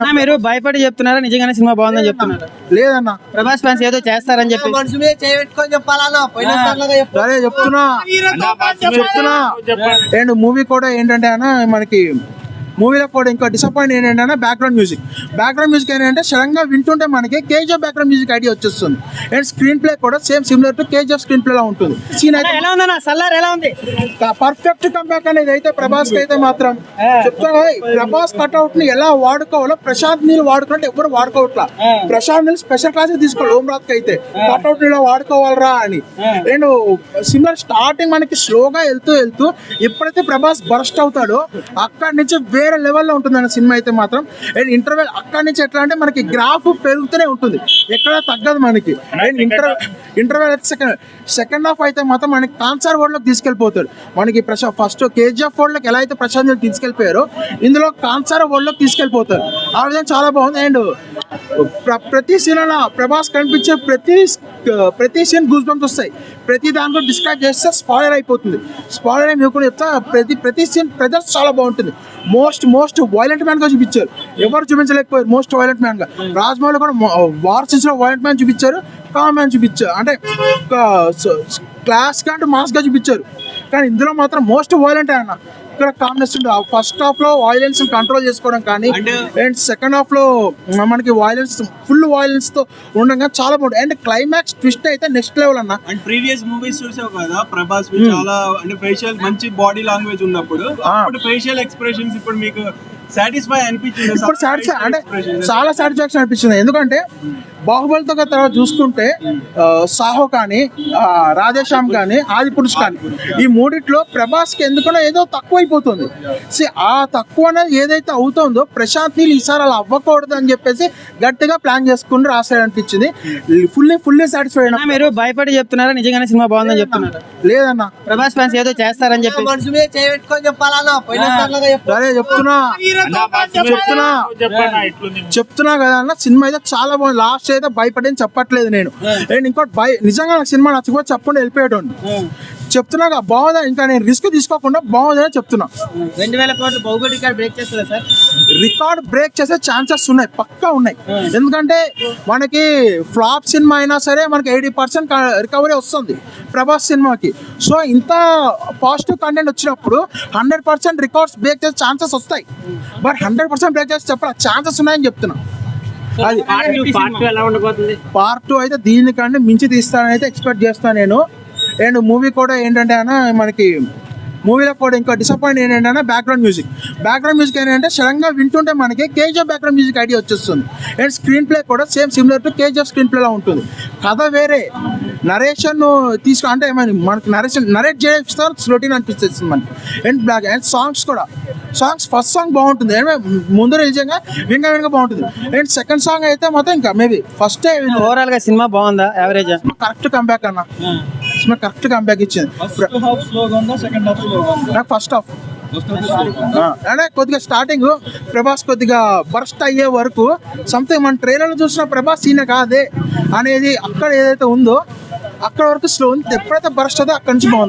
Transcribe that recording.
అన్నా, మీరు భయపడి చెప్తున్నారా? నిజంగానే సినిమా బాగుందని చెప్తున్నారు? లేదన్నా. ప్రభాస్ ఫ్యాన్స్ ఏదో చేస్తారని చెప్పి మనసు మీద చేయబెట్టుకొని చెప్పాలన్నా? చెప్తున్నా. చెప్తున్నా. అండ్ మూవీ కూడా ఏంటంటే అన్న మనకి మూవీలో కూడా ఇంకా డిసప్పాయింట్ ఏంటంటే బ్యాక్గ్రౌండ్ మ్యూజిక్ బ్యాక్గ్రౌండ్ మ్యూజిక్ ఏంటంటే సడన్గా వింటుంటే మనకి కేజీఎఫ్ బ్యాక్గ్రౌండ్ మ్యూజిక్ ఐడియా వచ్చేస్తుంది. అండ్ స్క్రీన్ ప్లే కూడా same similar to KGF screenplay లా ఉంటుంది. సీన్ అయితే ఎలా ఉందన్నా? సల్లార్ ఎలా ఉంది? పర్ఫెక్ట్ కంబ్యాక్ అనేది అయితే ప్రభాస్ అయితే మాత్రం. చెప్తా ప్రభాస్ కట్అవుట్ని ఎలా వాడుకోవాలో ప్రశాంత్ నీళ్ళు వాడుకుంటే ఎవరు వాడుకోవట్లా. ప్రశాంత్ నీళ్ళు స్పెషల్ క్లాస్ తీసుకోవాలి ఓం రాత్ అయితే. కట్అవుట్ ఇలా వాడుకోవాలరా అని. నేను సిమిలర్ స్టార్టింగ్ మనకి స్లోగా వెళ్తూ వెళ్తూ ఎప్పుడైతే ప్రభాస్ బరస్ట్ అవుతాడో. అక్కడి నుంచి వేరే లెవెల్లో ఉంటుంది అన్న సినిమా అయితే మాత్రం. అండ్ ఇంటర్వెల్ అక్కడి నుంచి ఎట్లా అంటే మనకి గ్రాఫ్ పెరుగుతూనే ఉంటుంది. ఎక్కడ తగ్గదు మనకి. అండ్ ఇంటర్ ఇంటర్వెల్ అయితే సెకండ్ సెకండ్ హాఫ్ అయితే మాత్రం మనకి కాన్సర్ వరల్డ్లోకి తీసుకెళ్ళిపోతాడు. మనకి ప్రశా ఫస్ట్ కేజీఎఫ్ వరల్డ్లోకి ఎలా అయితే ప్రశాంత్ తీసుకెళ్ళిపోయారో ఇందులో కాన్సర్ వరల్డ్లోకి తీసుకెళ్ళిపోతారు ఆ విధంగా చాలా బాగుంది. అండ్ ప్ర- ప్రతి సీన్లో ప్రభాస్ కనిపించే ప్రతి ప్రతి సీన్ గూస్ బంప్స్ వస్తాయి. ప్రతి దాంట్లో డిస్క్రైబ్ చేస్తే స్పాయిలర్ అయిపోతుంది. స్పాయిలర్ అని కూడా చెప్తా ప్రతి ప్రతి సీన్ ప్రజెంట్స్ చాలా బాగుంటుంది. మోస్ట్ మోస్ట్ వైలెంట్ మ్యాన్గా చూపించారు. ఎవరు చూపించలేకపోయారు? మోస్ట్ వైలెంట్ మ్యాన్గా. కూడా వార్ సీన్స్ వైలెంట్ మ్యాన్ చూపించారు కామ్ మ్యాన్ చూపించారు. అంటే క్లాస్గా అంటే మాస్గా చూపించారు. కానీ ఇందులో మాత్రం మోస్ట్ వైలెంట్ అన్న ఇక్కడ కాంబినేషన్ ఫస్ట్ హాఫ్లో వైలెన్స్ కంట్రోల్ చేసుకోవడం కానీ అండ్ సెకండ్ హాఫ్లో మనకి వైలెన్స్ ఫుల్ వైలెన్స్తో ఉండగా చాలా బాగుంటుంది. అండ్ క్లైమాక్స్ ట్విస్ట్ అయితే నెక్స్ట్ లెవెల్ అన్న. అండ్ ప్రీవియస్ మూవీస్ చూసావు కదా ప్రభాస్ చాలా అంటే ఫేషియల్ మంచి బాడీ లాంగ్వేజ్ ఉన్నప్పుడు అప్పుడు ఫేషియల్ ఎక్స్ప్రెషన్స్ ఇప్పుడు మీకు సాటిస్ఫై అనిపించింది. ఇప్పుడు సాటిస్ఫై అంటే చాలా సాటిస్ఫాక్షన్ అనిపించింది. ఎందుకంటే బాహుబలితో తర్వాత చూసుకుంటే సాహో కానీ రాధేశ్యామ్ కానీ ఆది పురుష్ కానీ ఈ మూడిట్లో ప్రభాస్కి ఎందుకనో ఏదో తక్కువ అయిపోతుంది See, ఆ తక్కువ అనేది ఏదైతే అవుతుందో ప్రశాంత్ నీళ్ళు ఈసారి అలా అవ్వకూడదు అని చెప్పేసి గట్టిగా ప్లాన్ చేసుకుని రాసాడు అనిపించింది ఫుల్లీ ఫుల్లీ సాటిస్ఫై అన్నా, మీరు భయపడి చెప్తున్నారా నిజంగానే సినిమా బాగుందని చెప్తున్నారు. లేదన్న. ప్రభాస్ ఫ్యాన్స్ ఏదో చేస్తారని చెప్పి. చెప్తున్నా. చెప్తున్నా. చెప్తున్నా కదా అన్న సినిమా అయితే చాలా బాగుంది. లాస్ట్ అయితే భయపడి చెప్పట్లేదు నేను. అండ్ ఇంకోటి భయ నిజంగా నాకు సినిమా నచ్చకపోతే చెప్పకుండా వెళ్ళిపోయేటోండి చెప్తున్నా కదా, బాగుందా? ఇంకా నేను రిస్క్ తీసుకోకుండా బాగుందని చెప్తున్నా. రెండు వేల కోట్లు రికార్డ్ బ్రేక్ చేస్తుందా సార్? రికార్డ్ బ్రేక్ చేసే ఛాన్సెస్ ఉన్నాయి పక్కా ఉన్నాయి. ఎందుకంటే మనకి ఫ్లాప్ సినిమా అయినా సరే మనకి ఎయిటీ పర్సెంట్ రికవరీ వస్తుంది ప్రభాస్ సినిమాకి. సో ఇంత పాజిటివ్ కంటెంట్ వచ్చినప్పుడు హండ్రెడ్ పర్సెంట్ రికార్డ్స్ బ్రేక్ చేసే ఛాన్సెస్ వస్తాయి. బట్ హండ్రెడ్ పర్సెంట్ బ్రేక్ చేసి చెప్పాలి ఛాన్సెస్ ఉన్నాయని చెప్తున్నా. అది ఎలా ఉండబోతుంది? పార్ట్ టూ అయితే దీనికంటే మించి తీస్తానని అయితే ఎక్స్పెక్ట్ చేస్తాను నేను. అండ్ మూవీ కూడా ఏంటంటే అన్న మనకి మూవీలో కూడా ఇంకా డిసప్పాయింట్ ఏంటంటే బ్యాక్గ్రౌండ్ మ్యూజిక్ బ్యాక్గ్రౌండ్ మ్యూజిక్ ఏంటంటే సడన్గా వింటుంటే మనకి కేజీఎఫ్ బ్యాక్గ్రౌండ్ మ్యూజిక్ ఐడియా వచ్చేస్తుంది. అండ్ స్క్రీన్ ప్లే కూడా same similar to KGF screenplay లా ఉంటుంది. కథ వేరే. నరేషన్ తీసుకు అంటే ఏమని మనకి నరేషన్ నరేట్ చేయడం స్లోటీన్ అనిపిస్తుంది మనకి. అండ్ బ్లాక్ అండ్ సాంగ్స్ కూడా. సాంగ్స్ ఫస్ట్ సాంగ్ బాగుంటుంది. అంటే ముందు నిజంగా వింగా వింగా బాగుంటుంది. అండ్ సెకండ్ సాంగ్ అయితే మాత్రం ఇంకా మేబీ ఫస్ట్ ఓవరాల్గా సినిమా బాగుందా? యావరేజ్ కరెక్ట్ కంబ్యాక్ అన్న. సినిమా కరెక్ట్ కంబ్యాక్ ఇచ్చింది. హాఫ్ స్లోగా ఉందా నాకు ఫస్ట్ హాఫ్ అంటే కొద్దిగా స్టార్టింగ్ ప్రభాస్ కొద్దిగా బర్స్ట్ అయ్యే వరకు సంథింగ్ మన ట్రైలర్ చూసిన ప్రభాస్ సీన్ కాదే అనేది అక్కడ ఏదైతే ఉందో అక్కడ వరకు స్లో ఉంది. ఎప్పుడైతే బర్స్ట్ అవుతుందో అక్కడి నుంచి బాగుంది.